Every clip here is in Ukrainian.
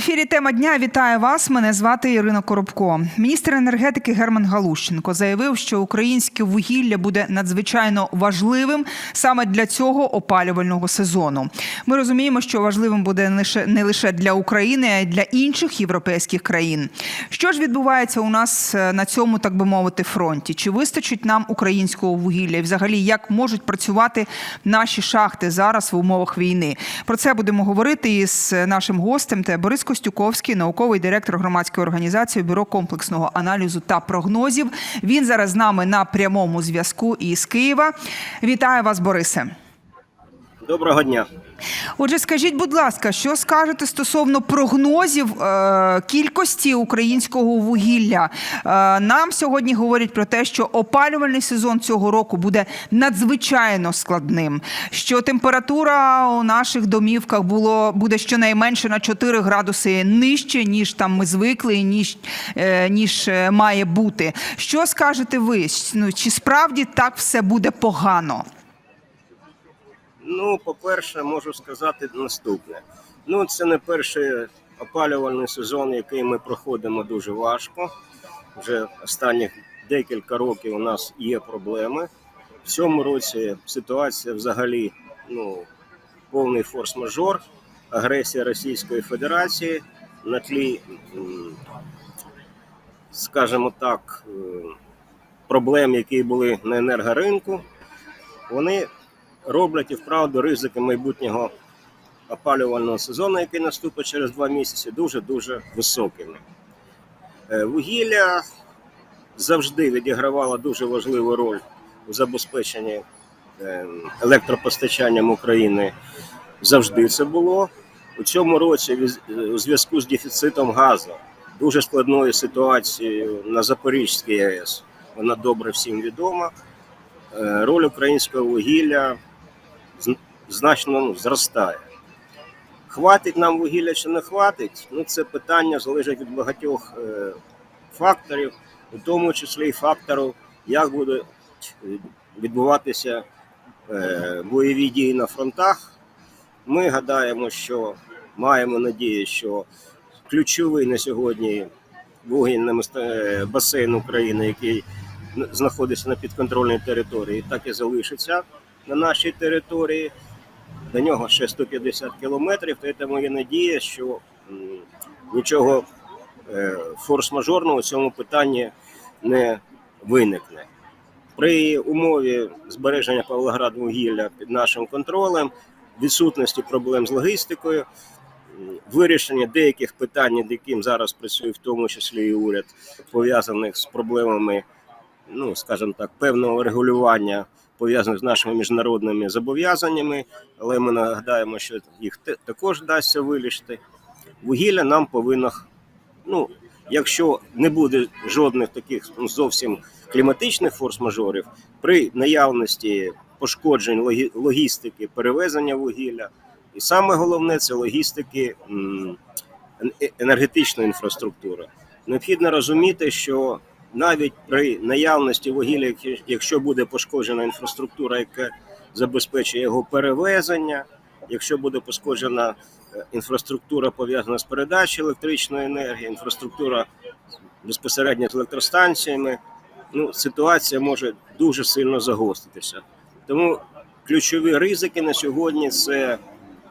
ефірі тема дня вітаю вас. Мене звати Ірина Коробко. Міністр енергетики Герман Галущенко заявив, що українське вугілля буде надзвичайно важливим саме для цього опалювального сезону. Ми розуміємо, що важливим буде не лише для України, а й для інших європейських країн. Що ж відбувається у нас е, на цьому, так би мовити, фронті? Чи вистачить нам українського вугілля? І взагалі, як можуть працювати наші шахти зараз в умовах війни? Про це будемо говорити із нашим гостем. Це Борис Костюковський, науковий директор громадської організації Бюро комплексного аналізу та прогнозів. Він зараз з нами на прямому зв'язку із Києва. Вітаю вас, Борисе. Доброго дня. Отже, скажіть, будь ласка, що скажете стосовно прогнозів е, кількості українського вугілля? Е, нам сьогодні говорять про те, що опалювальний сезон цього року буде надзвичайно складним. Що температура у наших домівках було буде щонайменше на 4 градуси нижче, ніж там ми звикли, ніж, е, ніж е, має бути. Що скажете ви? Ну, чи справді так все буде погано? Ну, по-перше, можу сказати наступне. Ну, це не перший опалювальний сезон, який ми проходимо дуже важко. Вже останніх декілька років у нас є проблеми. В цьому році ситуація взагалі ну, повний форс-мажор, агресія Російської Федерації на тлі, скажімо так, проблем, які були на енергоринку. Вони роблять і вправду ризики майбутнього опалювального сезону, який наступить через два місяці, дуже дуже високими. Е, Вугілля завжди відігравало дуже важливу роль у забезпеченні е, електропостачанням України. Завжди це було. У цьому році у зв'язку з дефіцитом газу, дуже складною ситуацією на Запорізькій АЕС, вона добре всім відома. е, Роль українського вугілля значно ну, зростає. Хватить нам вугілля чи не хватить? Ну, це питання залежить від багатьох е, факторів, у тому числі і фактору, як будуть е, відбуватися е, бойові дії на фронтах. Ми гадаємо, що маємо надію, що ключовий на сьогодні вугільний е, басейн України, який знаходиться на підконтрольній території, так і залишиться на нашій території. До нього ще 150 кілометрів, тому є надія, що нічого е, форс-мажорного у цьому питанні не виникне. При умові збереження Павлограду вугілля під нашим контролем, відсутності проблем з логістикою, вирішення деяких питань, над яким зараз працює в тому числі і уряд, пов'язаних з проблемами, ну скажімо так, певного регулювання пов'язаних з нашими міжнародними зобов'язаннями, але ми нагадаємо, що їх також вдасться вирішити. Вугілля нам повинно, ну, якщо не буде жодних таких зовсім кліматичних форс-мажорів, при наявності пошкоджень логі- логістики перевезення вугілля, і саме головне це логістики енергетичної інфраструктури. Необхідно розуміти, що навіть при наявності вугілля, якщо буде пошкоджена інфраструктура, яка забезпечує його перевезення, якщо буде пошкоджена е, інфраструктура пов'язана з передачею електричної енергії, інфраструктура безпосередньо з електростанціями, ну, ситуація може дуже сильно загостритися. Тому ключові ризики на сьогодні це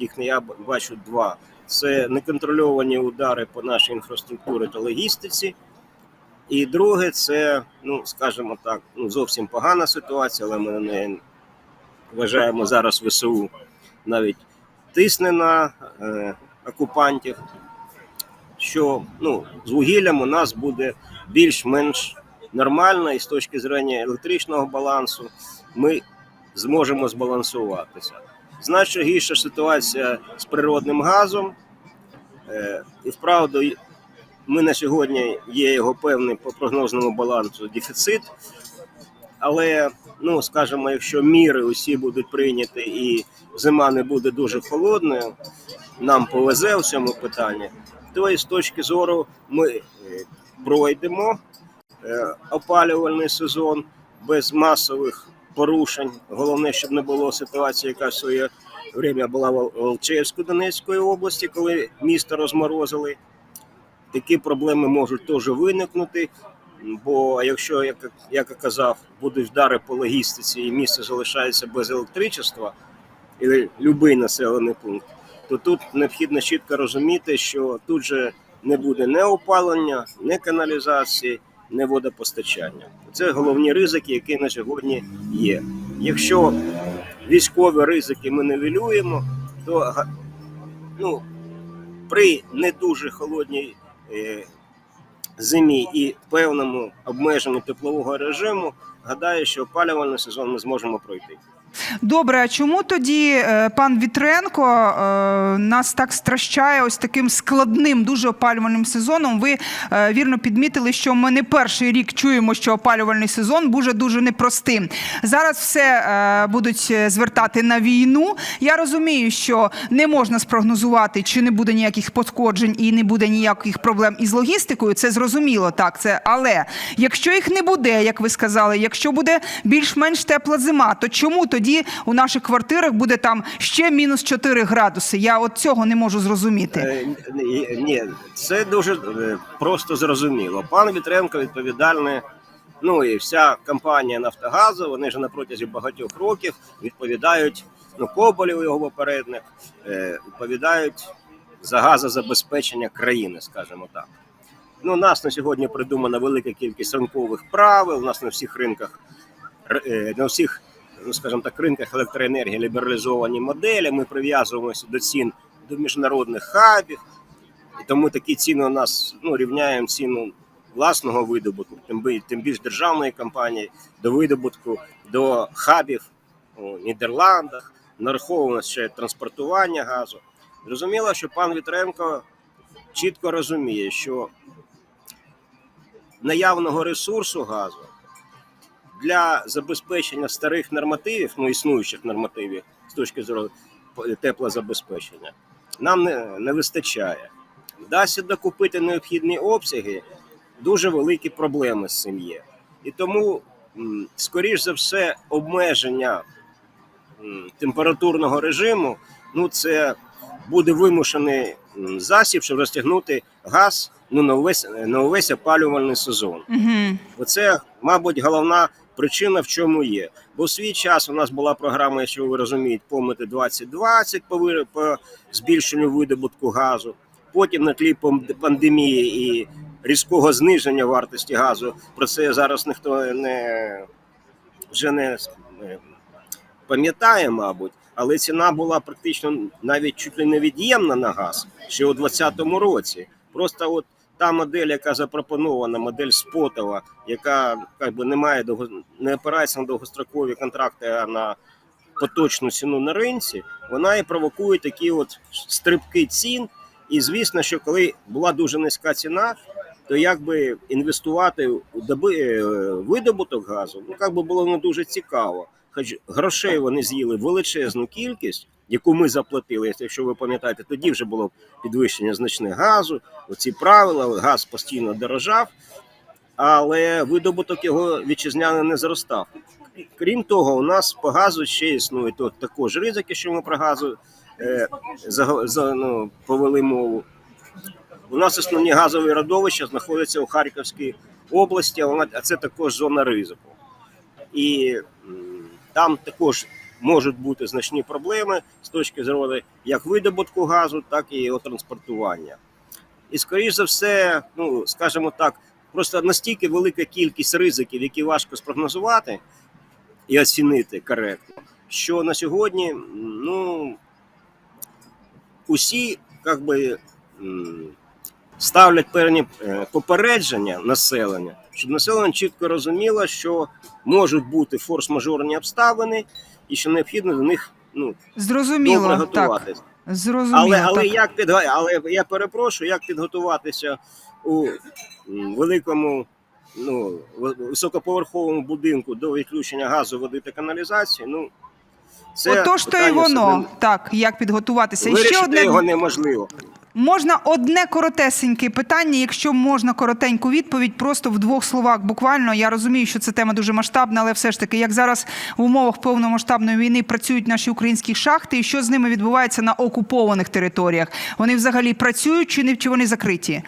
їх я бачу два: це неконтрольовані удари по нашій інфраструктурі та логістиці. І друге, це, ну скажімо так, ну зовсім погана ситуація, але ми на неї вважаємо зараз ВСУ навіть тисне на е, окупантів. Що ну, з вугіллям у нас буде більш-менш нормально, і з точки зрення електричного балансу ми зможемо збалансуватися. Значно гірша ситуація з природним газом. Е, і вправду ми на сьогодні є його певний по прогнозному балансу дефіцит. Але, ну скажімо, якщо міри усі будуть прийняті і зима не буде дуже холодною, нам повезе в цьому питанні, то і з точки зору ми е, пройдемо е, опалювальний сезон без масових порушень. Головне, щоб не було ситуації, яка в своє время була в Волчевську Донецької області, коли місто розморозили. Такі проблеми можуть теж виникнути. Бо якщо, як, як я казав, будуть вдари по логістиці і місто залишається без електричества, і будь-який населений пункт, то тут необхідно чітко розуміти, що тут же не буде ні опалення, ні каналізації, ні водопостачання. Це головні ризики, які на сьогодні є. Якщо військові ризики ми нивелюємо, то ну, при не дуже холодній зимі і певному обмеженню теплового режиму, гадаю, що опалювальний сезон ми зможемо пройти. Добре, а чому тоді е, пан Вітренко е, нас так стращає ось таким складним, дуже опалювальним сезоном? Ви е, вірно підмітили, що ми не перший рік чуємо, що опалювальний сезон буде дуже непростим. Зараз все будуть звертати на війну. Я розумію, що не можна спрогнозувати, чи не буде ніяких пошкоджень і не буде ніяких проблем із логістикою. Це зрозуміло, так це. Але якщо їх не буде, як ви сказали, якщо буде більш-менш тепла зима, то чому тоді у наших квартирах буде там ще мінус 4 градуси? Я от цього не можу зрозуміти. Е, ні, це дуже е, просто зрозуміло. Пан Вітренко відповідальний. Ну і вся компанія Нафтогазу, вони ж на протязі багатьох років відповідають, ну, Коболєв, його попередник, е, відповідають за газозабезпечення країни, скажімо так. Ну, у нас на сьогодні придумана велика кількість ринкових правил. У нас на всіх ринках, на всіх, ну скажімо так, ринках електроенергії лібералізовані моделі. Ми прив'язуємося до цін до міжнародних хабів. І тому такі ціни у нас ну, рівняємо ціну власного видобутку, тим, тим більш державної компанії, до видобутку, до хабів у Нідерландах, нараховано ще транспортування газу. Зрозуміло, що пан Вітренко чітко розуміє, що наявного ресурсу газу для забезпечення старих нормативів, ну існуючих нормативів з точки зору теплозабезпечення, нам не, не вистачає. Вдасться докупити необхідні обсяги, дуже великі проблеми з цим є. І тому, скоріш за все, обмеження температурного режиму ну, це буде вимушений засіб, щоб розтягнути газ ну, на, увесь, на увесь опалювальний сезон. Угу. Оце, мабуть, головна причина в чому є. Бо в свій час у нас була програма, якщо ви розумієте, помити 2020 по, по збільшенню видобутку газу. Потім на тлі пандемії і різкого зниження вартості газу. Про це зараз ніхто не вже не пам'ятає, мабуть. Але ціна була практично навіть чуть ли не від'ємна на газ ще у 2020 році. Просто от та модель, яка запропонована, модель спотова, яка як би, не має довго не опирається на довгострокові контракти, а на поточну ціну на ринці, вона і провокує такі от стрибки цін. І звісно, що коли була дуже низька ціна, то якби інвестувати у доби е, видобуток газу, ну як би було не дуже цікаво. Хоч грошей вони з'їли величезну кількість, яку ми заплатили. Якщо ви пам'ятаєте, тоді вже було підвищення значне газу. Оці правила, газ постійно дорожав, але видобуток його вітчизняний не зростав. Крім того, у нас по газу ще існують от також ризики, що ми про газу е, за, за, ну, повели мову. У нас основні газові родовища знаходяться у Харківській області, а це також зона ризику. І там також можуть бути значні проблеми з точки зору як видобутку газу, так і його транспортування. І, скоріш за все, ну скажімо так, просто настільки велика кількість ризиків, які важко спрогнозувати і оцінити коректно, що на сьогодні ну, усі як би, ставлять певні е, попередження населення, щоб населення чітко розуміло, що можуть бути форс-мажорні обставини, і що необхідно до них ну, добре Зрозуміло, так. готуватися. Зрозуміло. Але, але так. як підга... але я перепрошую, як підготуватися у великому ну, високоповерховому будинку до відключення газу, води та каналізації? Ну це Отож то і воно. собі- Так, як підготуватися. І Вирішити ще одне його неможливо. Можна одне коротесеньке питання, якщо можна коротеньку відповідь, просто в двох словах. Буквально я розумію, що це тема дуже масштабна, але все ж таки, як зараз в умовах повномасштабної війни працюють наші українські шахти, і що з ними відбувається на окупованих територіях? Вони взагалі працюють чи не чи вони закриті?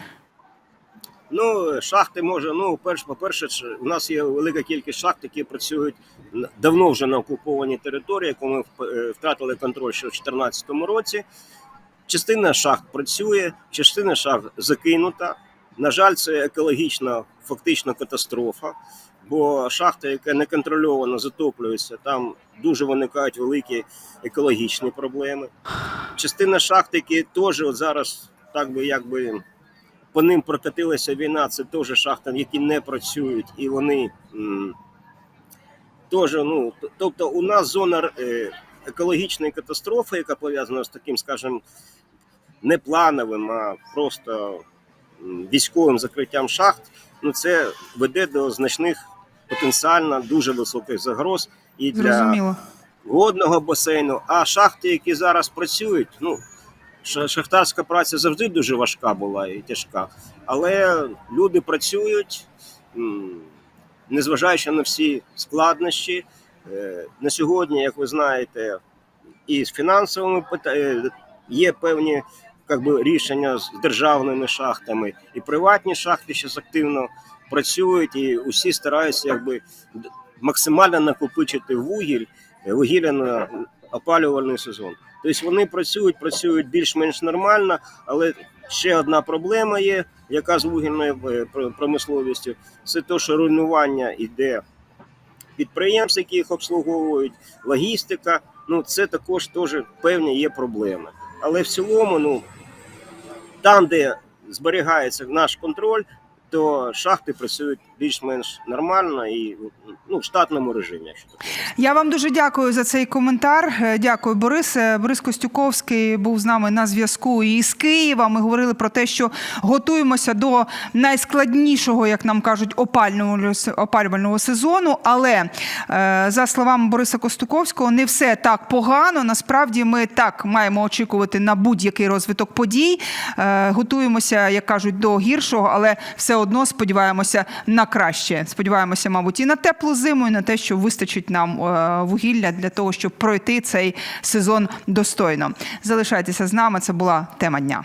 Ну, шахти може, ну, перш, по-перше, у нас є велика кількість шахт, які працюють давно вже на окупованій території, яку ми е, втратили контроль ще в 2014 році. Частина шахт працює, частина шахт закинута. На жаль, це екологічна фактично катастрофа, бо шахта, яка неконтрольовано затоплюється, там дуже виникають великі екологічні проблеми. Частина шахт, які теж от зараз так би якби по ним прокатилася війна, це теж шахти, які не працюють, і вони теж, ну, тобто у нас зона е, екологічної катастрофи, яка пов'язана з таким, скажімо, не плановим, а просто військовим закриттям шахт, ну це веде до значних потенціально дуже високих загроз і для Зрозуміло. водного басейну. А шахти, які зараз працюють, ну шахтарська праця завжди дуже важка була і тяжка. Але люди працюють, незважаючи на всі складнощі. Е, На сьогодні, як ви знаєте, і з фінансовими пита- е, є певні би, рішення з державними шахтами, і приватні шахти зараз активно працюють, і усі стараються якби максимально накопичити вугіль, е, вугілля на опалювальний сезон. Тобто вони працюють, працюють більш-менш нормально, але ще одна проблема є, яка з вугільною промисловістю, це те, що руйнування йде підприємств, які їх обслуговують, логістика. Ну це також теж певні є проблеми. Але в цілому, ну там, де зберігається наш контроль, то шахти працюють більш-менш нормально і ну, в штатному режимі. Я вам дуже дякую за цей коментар. Е, Дякую, Борис. Е, Борис Костюковський був з нами на зв'язку із Києва. Ми говорили про те, що готуємося до найскладнішого, як нам кажуть, опалювального с- опалювального сезону. Але е, за словами Бориса Костюковського, не все так погано. Насправді ми так маємо очікувати на будь-який розвиток подій. Готуємося, як кажуть, до гіршого, але все одно сподіваємося на краще. Сподіваємося, мабуть, і на теплу зиму, і на те, що вистачить нам е, вугілля для того, щоб пройти цей сезон достойно. Залишайтеся з нами. Це була тема дня.